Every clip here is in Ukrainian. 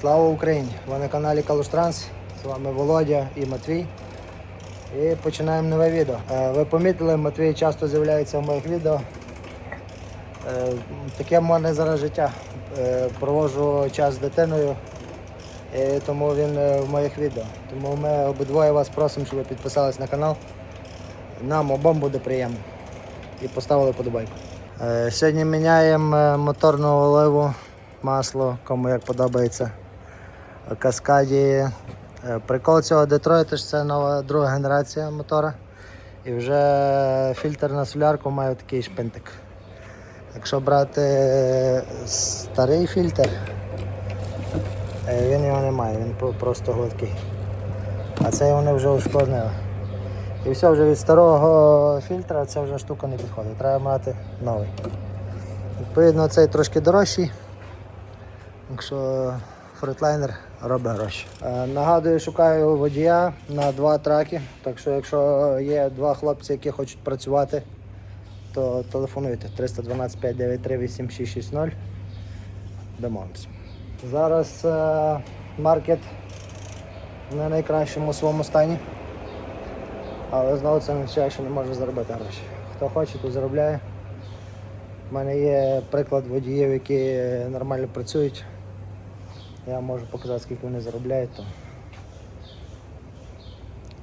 Слава Україні! Ви на каналі Калуштранс. З вами Володя і Матвій. І починаємо нове відео. Е, Ви помітили, Матвій часто з'являється в моїх відео. Е, Таке в мене зараз життя. Е, Проводжу час з дитиною, і тому він в моїх відео. Тому ми обидвоє вас просимо, щоб ви підписались на канал. Нам обом буде приємно. І поставили подобайку. Сьогодні міняємо моторну оливу, масло, кому як подобається. Каскаді. Е, Прикол цього Детройта ж це нова друга генерація мотора. І вже фільтр на солярку має такий шпинтик. Якщо брати е, старий фільтр, е, він його не має, він просто гладкий. А цей вони вже ушкоднили. І все, вже від старого фільтра ця вже штука не підходить. Треба мати новий. Відповідно, цей трошки дорожчий. Якщо фретлайнер робить гроші. Е, Нагадую, шукаю водія на два траки. Так що, якщо є два хлопці, які хочуть працювати, то телефонуйте 312 593 8660. Домовимося. Зараз е, маркет не найкращому своєму стані. Але знову це не означає, що не може заробити гроші. Хто хоче, то заробляє. У мене є приклад водіїв, які нормально працюють. Я можу показати, скільки вони заробляють. То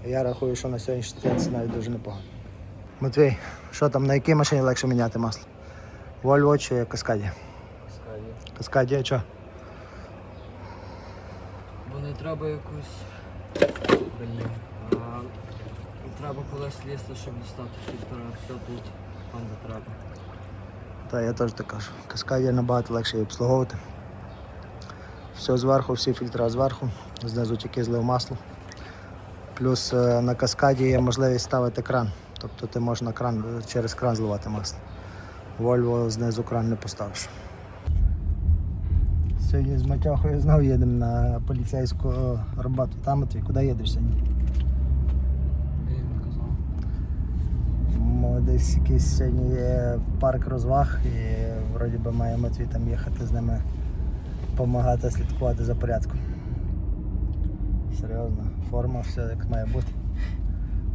я рахую, що на сьогоднішній день це навіть дуже непогано. Матвій, що там, на якій машині легше міняти масло? Volvo чи Каскаді? Скаді. Каскаді, а що? Бо не треба якусь. Блін. А, треба колись лізти, щоб дістати фільтра. Все тут, там де треба. Та я теж так кажу. Каскаді набагато легше її обслуговувати. Все зверху, всі фільтри зверху, знизу тільки злив масло. Плюс е, на каскаді є можливість ставити кран. Тобто ти можеш кран, через кран зливати масло. Вольво знизу кран не поставиш. Сьогодні з Матьохою знову їдемо на поліцейську роботу. Там Матвій, куди їдеш сьогодні? Десь якийсь сьогодні є парк розваг і вроді би має Матвій там їхати з ними допомагати слідкувати за порядком. Серйозно, форма, все як має бути.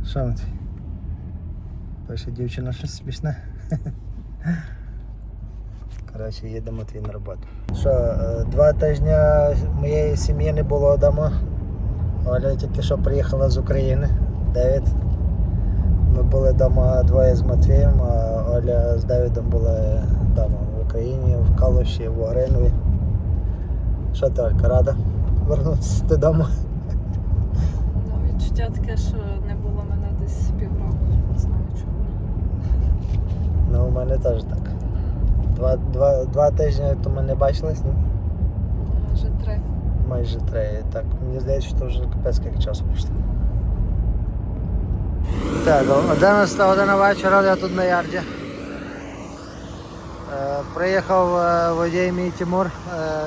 Що Матвій? Пише дівчина щось смішне. Коротше, їде Матвій на роботу. Що, е, два тижні моєї сім'ї не було вдома. Оля тільки що приїхала з України. Девід. Ми були вдома двоє з Матвієм, а Оля з Давідом були вдома в Україні, в Калуші, в Огринові. Що Олька, рада вернутися додому? Ну, відчуття таке, що не було мене десь півроку. Не знаю чому. Ну, у мене теж так. Два, два, два тижні тому не бачились, ну, Вже три. майже три. Так, мені здається, що вже капець скільки часу пройшло. Так, 11 година вечора, я тут на ярді. Е, Приїхав е, водій мій Тимур, е,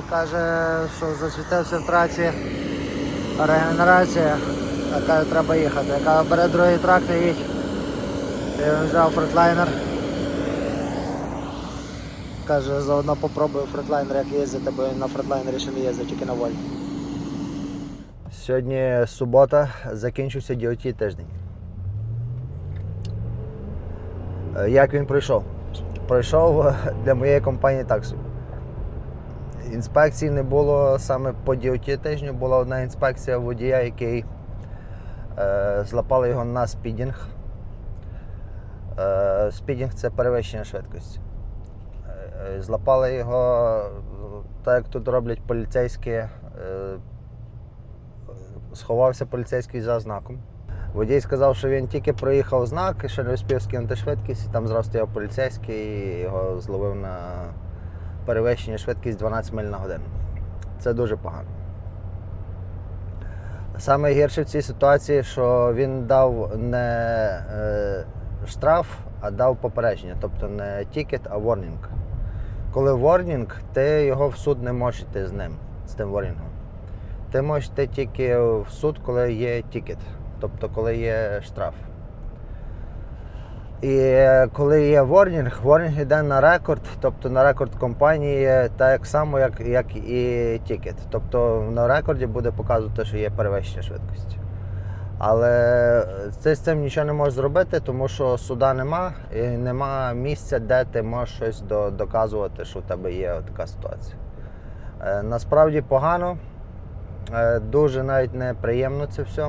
каже, що засвітився в траці регенерація, каже, треба їхати. Я кажу, бере другий трактор і їдь. Я взяв фретлайнер. Каже, заодно попробую фретлайнер, як їздити, бо він на фретлайнері ще не їздив, тільки на волі. Сьогодні субота, закінчився DOT тиждень. Як він пройшов? Пройшов е, для моєї компанії так собі. Інспекцій не було саме по DOT тижню, була одна інспекція водія, який е, злапали його на спідінг. Е, спідінг це перевищення швидкості. Е, Злапали його, е, так як тут роблять поліцейські, е, сховався поліцейський за знаком. Водій сказав, що він тільки проїхав знак, ще не успів скинути швидкість, і там зразу стояв поліцейський і його зловив на перевищення швидкість 12 миль на годину. Це дуже погано. Саме гірше в цій ситуації, що він дав не е, штраф, а дав попередження, тобто не тікет, а ворнінг. Коли ворнінг, ти його в суд не можеш йти з ним, з тим ворнінгом. Ти можеш йти тільки в суд, коли є тікет, тобто коли є штраф. І е, коли є ворнінг, ворнінг йде на рекорд, тобто на рекорд компанії, так само, як, як і тікет. Тобто на рекорді буде показувати, що є перевищення швидкості. Але ти з цим нічого не можеш зробити, тому що суда нема, і нема місця, де ти можеш щось до- доказувати, що в тебе є така ситуація. Е, Насправді погано, е, дуже навіть неприємно це все.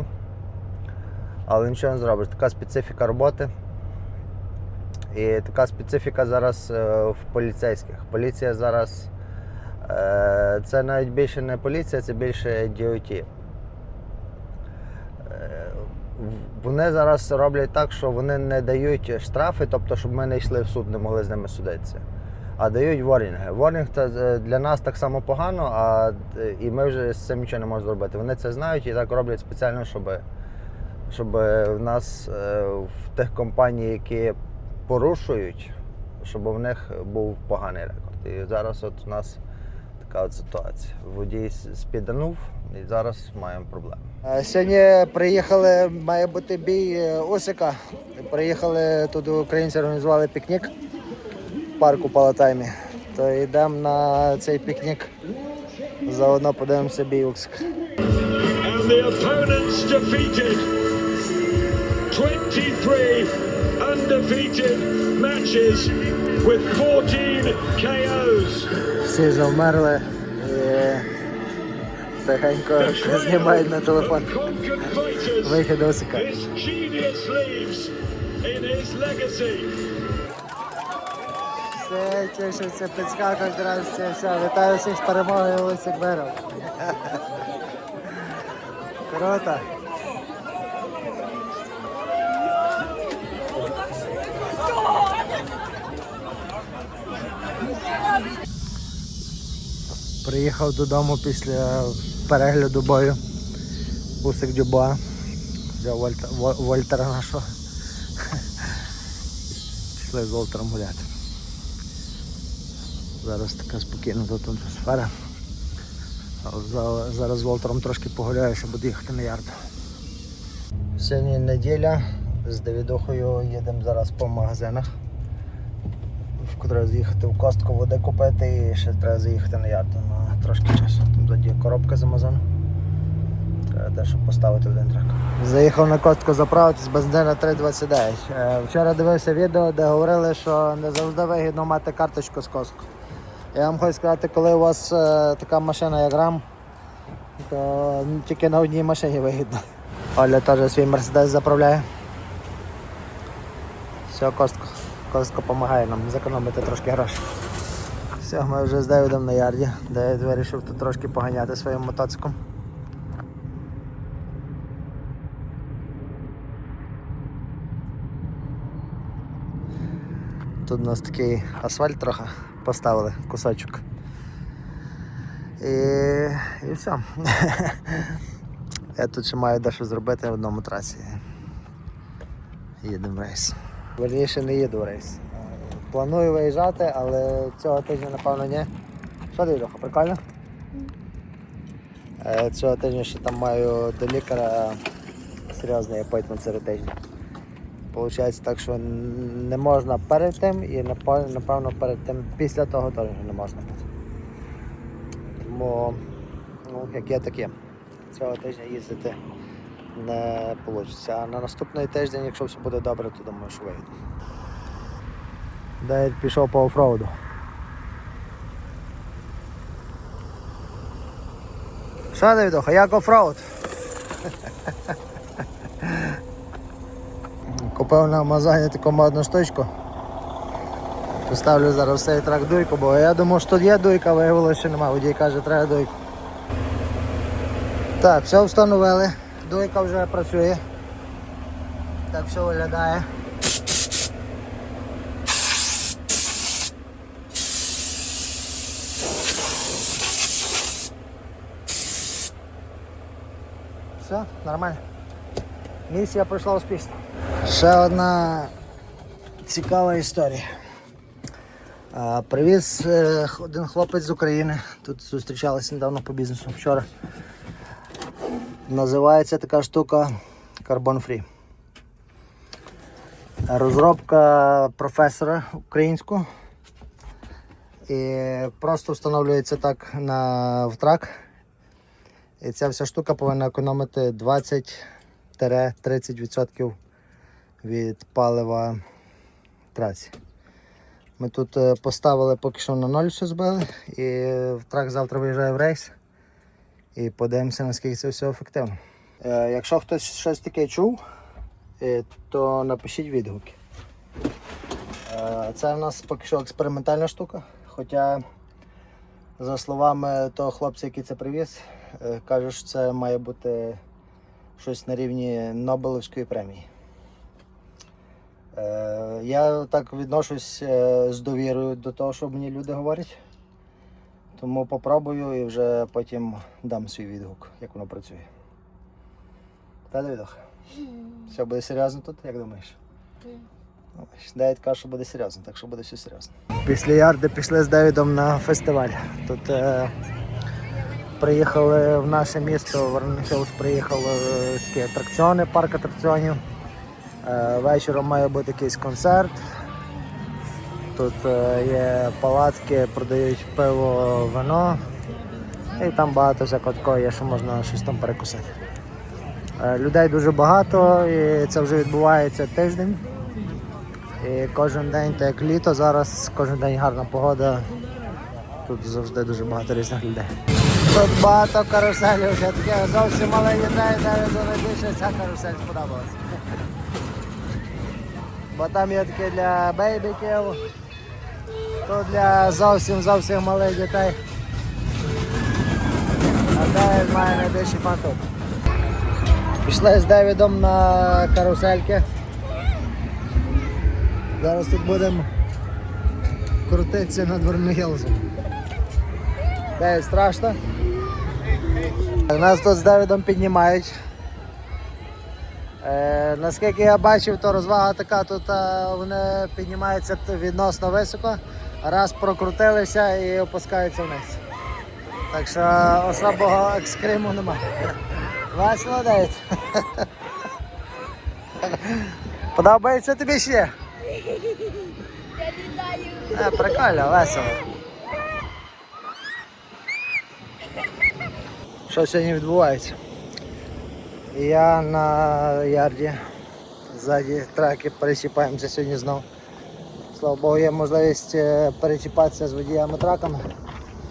Але нічого не зробиш. Така специфіка роботи. І така специфіка зараз е, в поліцейських. Поліція зараз е, це навіть більше не поліція, це більше DOT. Е, Вони зараз роблять так, що вони не дають штрафи, тобто, щоб ми не йшли в суд, не могли з ними судитися. А дають ворнінги. Ворнінг та, е, для нас так само погано, а, і ми вже з цим нічого не можемо зробити. Вони це знають і так роблять спеціально, щоб, щоб в нас е, в тих компаній, які порушують, щоб в них був поганий рекорд. І зараз от у нас така от ситуація. Водій спіданув і зараз маємо проблему. Сьогодні приїхали, має бути бій е, Осика. Приїхали тут українці організували пікнік в парку Палатаймі. То йдемо на цей пікнік. Заодно подивимося бій Усика. and the opponents defeated. 23 undefeated matches with 14 KOs. Всі завмерли і тихенько знімають на телефон. Вихід Осика. Все, тішиться, підскакують одразу, все. Вітаю всіх з перемогою Олексій Беров. Круто. Приїхав додому після перегляду бою. Усик Дюба. Взяв Вольтера, Вольтера нашого. Пішли з Волтером гуляти. Зараз така спокійна тут атмосфера. Зараз з Волтером трошки погуляю, щоб буду їхати на ярд. Сьогодні неділя. З Давідохою їдемо зараз по магазинах. Котре заїхати в костку води купити і ще треба заїхати на ярд на трошки часу. Там тоді коробка з Амазону. Треба дещо поставити один трек. Заїхав на костку заправитись бензина 3,29. Е, Вчора дивився відео, де говорили, що не завжди вигідно мати карточку з костку. Я вам хочу сказати, коли у вас е, така машина як рам, то тільки на одній машині вигідно. Оля теж свій мерседес заправляє. Все, костко. Костко допомагає нам зекономити трошки грошей. Все, ми вже з Девідом на ярді. Девід вирішив тут трошки поганяти своїм мотоциклом. Тут у нас такий асфальт трохи поставили, кусочок. І, і все. Я тут ще маю дещо зробити в одному трасі. Їдемо в рейс. Верніше не їду в рейс. Планую виїжджати, але цього тижня, напевно, ні. Що ти, Льоха, прикольно? Е, Цього тижня ще там маю до лікаря серйозний апойтмент серед тижня. Получається так, що не можна перед тим і напевно перед тим після того теж не можна бути. Тому, ну, як є, так є. Цього тижня їздити не вийде. А на наступний тиждень, якщо все буде добре, то думаю, що вийду. Девід пішов по офроуду. Що, Девідоха, як офроуд? Купив на Амазоні таку модну штучку. Поставлю зараз цей трак дуйку, бо я думав, що тут є дуйка, виявилося, що немає. Водій каже, треба дуйку. Так, все встановили. Дуйка вже працює. Так все виглядає. Все, нормально. Місія пройшла успішно. Ще одна цікава історія. Привіз е, один хлопець з України. Тут зустрічалися недавно по бізнесу вчора. Називається така штука Carbon Free. Розробка професора українського. І просто встановлюється так на в трак. І ця вся штука повинна економити 20-30% від палива в трасі. Ми тут е, поставили поки що на ноль все збили, і трак завтра виїжджає в рейс. І подивимося, наскільки це все ефективно. Е, якщо хтось щось таке чув, е, то напишіть відгуки. Це в нас поки що експериментальна штука. Хоча, за словами того хлопця, який це привіз, е, що це має бути щось на рівні Нобелевської премії. Е, Я так відношусь е, з довірою до того, що мені люди говорять. Тому попробую і вже потім дам свій відгук, як воно працює. Та Давідох? Все буде серйозно тут, як думаєш? Девід каже, що буде серйозно, так що буде все серйозно. Після ярди пішли з Девідом на фестиваль. Тут е, приїхали в наше місто, Верон Хілс приїхали е, такі атракціони, парк атракціонів. Е, вечором має бути якийсь концерт. Тут е, є палатки, продають пиво, вино. І там багато всякого такого є, що можна щось там перекусити. Людей дуже багато і це вже відбувається тиждень. І кожен день, так як літо, зараз кожен день гарна погода. Тут завжди дуже багато різних людей. Тут багато каруселів, вже таке зовсім мале дітей, навіть найбільше ця карусель сподобалась. Бо там є таке для бейбіків, тут для зовсім зовсім малих дітей. А Девід має найбільший фан тут. Пішли з Девідом на карусельки. Зараз тут будемо крутитися над Вермігілзом. Девід страшно. Нас тут з Девідом піднімають. Е, наскільки я бачив, то розвага така, тут е, вони піднімаються відносно високо, раз прокрутилися і опускаються вниз. Так що особого екскриму немає. Весело, Девід? Подобається тобі ще? Я літаю. Прикольно, весело. Що сьогодні відбувається? Я на ярді. Ззаді траки перечіпаємося сьогодні знову. Слава Богу, є можливість е, перечіпатися з водіями траками.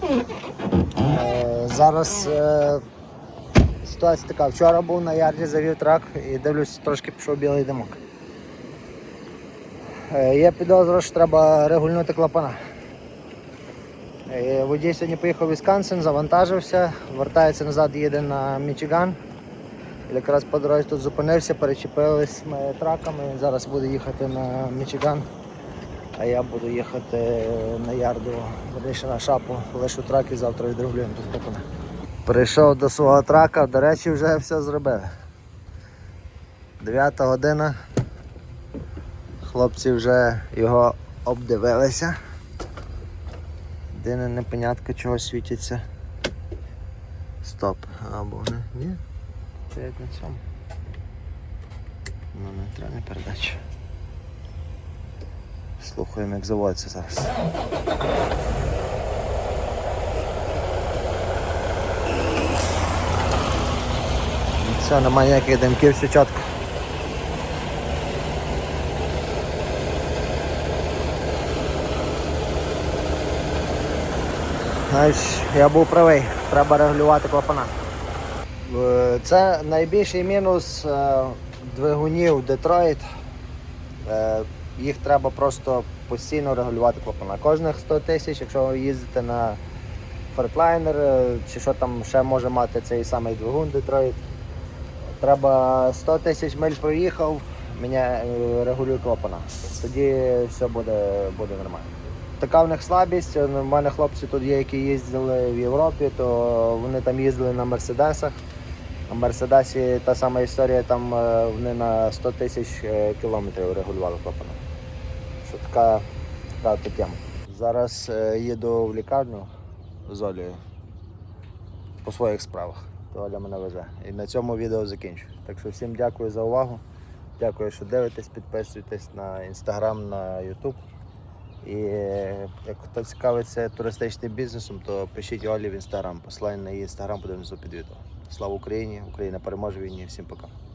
Е, Зараз е, ситуація така. Вчора був на ярді, завів трак і дивлюсь, трошки пішов білий димок. Є підозра, що треба регульнути клапана. Е, Водій сьогодні поїхав в Вісконсин, завантажився, вертається назад, їде на Мічиган. Якраз по дорозі тут зупинився, перечепились ми траками. Зараз буде їхати на Мічиган, а я буду їхати на ярду, верніше на шапу, лишу трак і завтра відрегулюємо тут клапана. Прийшов до свого трака, до речі, вже все зробили. 9 година. Хлопці вже його обдивилися. Єдине непонятка чого світиться. Стоп. Або не. Ні. Це як на цьому. Ну, нейтральна передача. Слухаємо, як заводиться зараз. Все, немає ніяких димків, все чітко. Знаєш, я був правий, треба регулювати клапана. Е, Це найбільший мінус е, двигунів Детройт. Е, Їх треба просто постійно регулювати клапана. Кожних 100 тисяч, якщо ви їздите на фортлайнер, чи що там ще може мати цей самий двигун Детройт, треба 100 тисяч миль проїхав, мене регулює клапана. Тоді все буде, буде нормально. Така в них слабість. У мене хлопці тут є, які їздили в Європі, то вони там їздили на мерседесах. На Мерседесі та сама історія, там е, вони на 100 тисяч е, кілометрів регулювали клапана. Що така, така тема. Зараз е, їду в лікарню з Олею по своїх справах. То Оля мене везе. І на цьому відео закінчу. Так що всім дякую за увагу. Дякую, що дивитесь, підписуйтесь на інстаграм, на Ютуб. І як хто цікавиться туристичним бізнесом, то пишіть Олі в інстаграм. Посилання на її інстаграм внизу під відео. Слава Україні! Україна переможе війні. Всім пока.